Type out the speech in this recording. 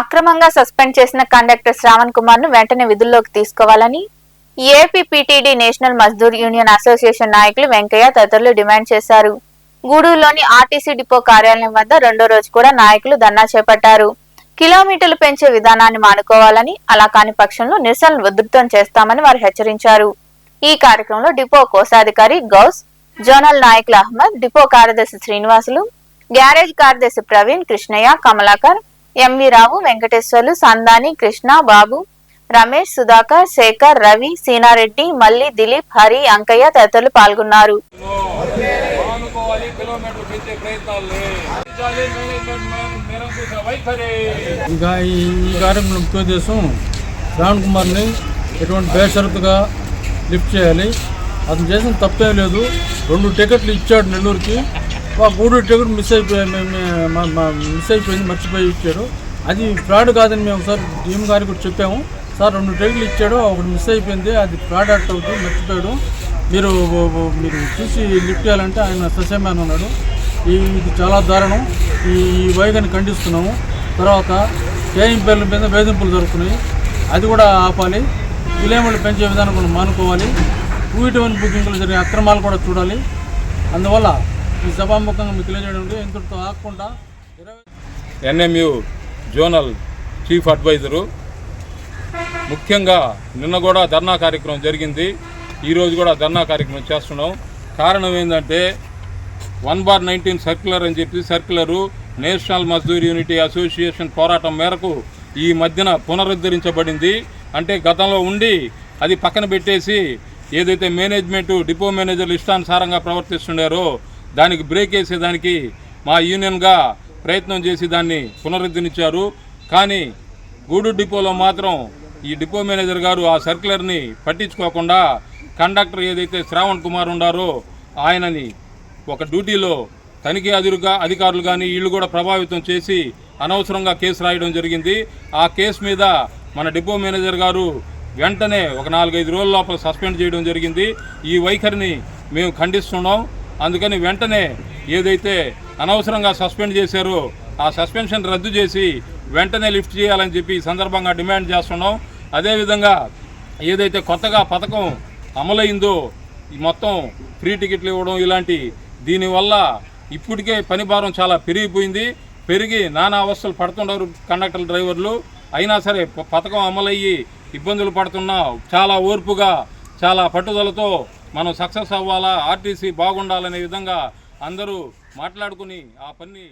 అక్రమంగా సస్పెండ్ చేసిన కండక్టర్ శ్రావణ్ కుమార్ను వెంటనే విధుల్లోకి తీసుకోవాలని APPTD national Mazdoor union association నాయకులు వెంకయ్య తదితరులు డిమాండ్ చేశారు. గూడూరులోని ఆర్టీసీ డిపో కార్యాలయం వద్ద రెండో రోజు కూడా నాయకులు ధర్నా చేపట్టారు. కిలోమీటర్లు పెంచే విధానాన్ని మానుకోవాలని అలా కాని పక్షంలో నిరసనలు ఉధృతం చేస్తామని వారు హెచ్చరించారు. ఈ కార్యక్రమంలో డిపో కోశాధికారి గౌస్ జోనల్ నాయకులు అహ్మద్ డిపో కార్యదర్శి శ్రీనివాసులు గ్యారేజ్ కార్యదర్శి ప్రవీణ్ కృష్ణయ్య కమలాకర్ ఎంవి రావు వెంకటేశ్వర్లు సందాని కృష్ణ బాబు రమేష్ సుధాకర్ శేఖర్ రవి సీనారెడ్డి మల్లి దిలీప్ హరి అంకయ్య తదితరులు పాల్గొన్నారు. ఇంకా ఈ కార్యక్రమం ముఖ్య ఉద్దేశం శ్రావణ్ కుమార్ని ఎటువంటి బేషరతుగా లిఫ్ట్ చేయాలి. అతను చేసిన తప్పేం లేదు. రెండు టికెట్లు ఇచ్చాడు నెల్లూరుకి. మూడు టికెట్ మిస్ అయిపోయి మిస్ అయిపోయింది మర్చిపోయి ఇచ్చాడు అది ఫ్రాడ్ కాదని మేము సార్ డీఎం గారికి కూడా చెప్పాము. సార్ రెండు టికెట్లు ఇచ్చాడు ఒకటి మిస్ అయిపోయింది అది ఫ్రాడ్ అట్ అవుతుంది మర్చిపోయాడు. మీరు మీరు చూసి లిఫ్ట్ చేయాలంటే ఆయన ససేమాన్ ఉన్నాడు. ఈ ఇది చాలా దారుణం. ఈ ఈ వైఖరిని ఖండిస్తున్నాము. తర్వాత కేఎంపీల మీద వేధింపులు జరుగుతున్నాయి. అది కూడా ఆపాలి. కిలోమీటర్లు పెంచే విధానం కూడా మానుకోవాలి. టూ ఇటువంటి బుకింగ్లు జరిగే అక్రమాలు కూడా చూడాలి. అందువల్ల ఈ సభాముఖంగా మీకు తెలియజేయడం ఇంతటితో ఆకుండా ఎన్ఎంయు జోనల్ చీఫ్ అడ్వైజరు. ముఖ్యంగా నిన్న కూడా ధర్నా కార్యక్రమం జరిగింది. ఈరోజు కూడా ధర్నా కార్యక్రమం చేస్తున్నాం. కారణం ఏంటంటే వన్ బార్ నైన్టీన్ సర్క్యులర్ అని చెప్పి circular national Mazdoor unity association పోరాటం మేరకు ఈ మధ్యన పునరుద్ధరించబడింది. అంటే గతంలో ఉండి అది పక్కన పెట్టేసి ఏదైతే మేనేజ్మెంటు డిపో మేనేజర్లు ఇష్టానుసారంగా ప్రవర్తిస్తుండారో దానికి బ్రేక్ వేసేదానికి మా యూనియన్గా ప్రయత్నం చేసి దాన్ని పునరుద్ధరించారు. కానీ గూడు డిపోలో మాత్రం ఈ డిపో మేనేజర్ గారు ఆ సర్క్యులర్ని పట్టించుకోకుండా కండక్టర్ ఏదైతే శ్రావణ్ కుమార్ ఉండారో ఆయనని ఒక డ్యూటీలో తనిఖీ అధిరుగా అధికారులు కానీ వీళ్ళు కూడా ప్రభావితం చేసి అనవసరంగా కేసు రాయడం జరిగింది. ఆ కేసు మీద మన డిపో మేనేజర్ గారు వెంటనే ఒక నాలుగైదు రోజుల లోపల సస్పెండ్ చేయడం జరిగింది. ఈ వైఖరిని మేము ఖండిస్తున్నాం. అందుకని వెంటనే ఏదైతే అనవసరంగా సస్పెండ్ చేశారో ఆ సస్పెన్షన్ రద్దు చేసి వెంటనే లిఫ్ట్ చేయాలని చెప్పి ఈ సందర్భంగా డిమాండ్ చేస్తున్నాం. అదేవిధంగా ఏదైతే కొత్తగా పథకం అమలైందో మొత్తం ఫ్రీ టికెట్లు ఇవ్వడం ఇలాంటి దీనివల్ల ఇప్పటికే పని భారం చాలా పెరిగిపోయింది. పెరిగి నానా అవస్థలు పడుతున్నారు కండక్టర్ డ్రైవర్లు. అయినా సరే పథకం అమలయ్యి ఇబ్బందులు పడుతున్నా చాలా ఓర్పుగా చాలా పట్టుదలతో మనం సక్సెస్ అవ్వాలా? ఆర్టీసీ బాగుండాలనే విధంగా అందరూ మాట్లాడుకుని ఆ పని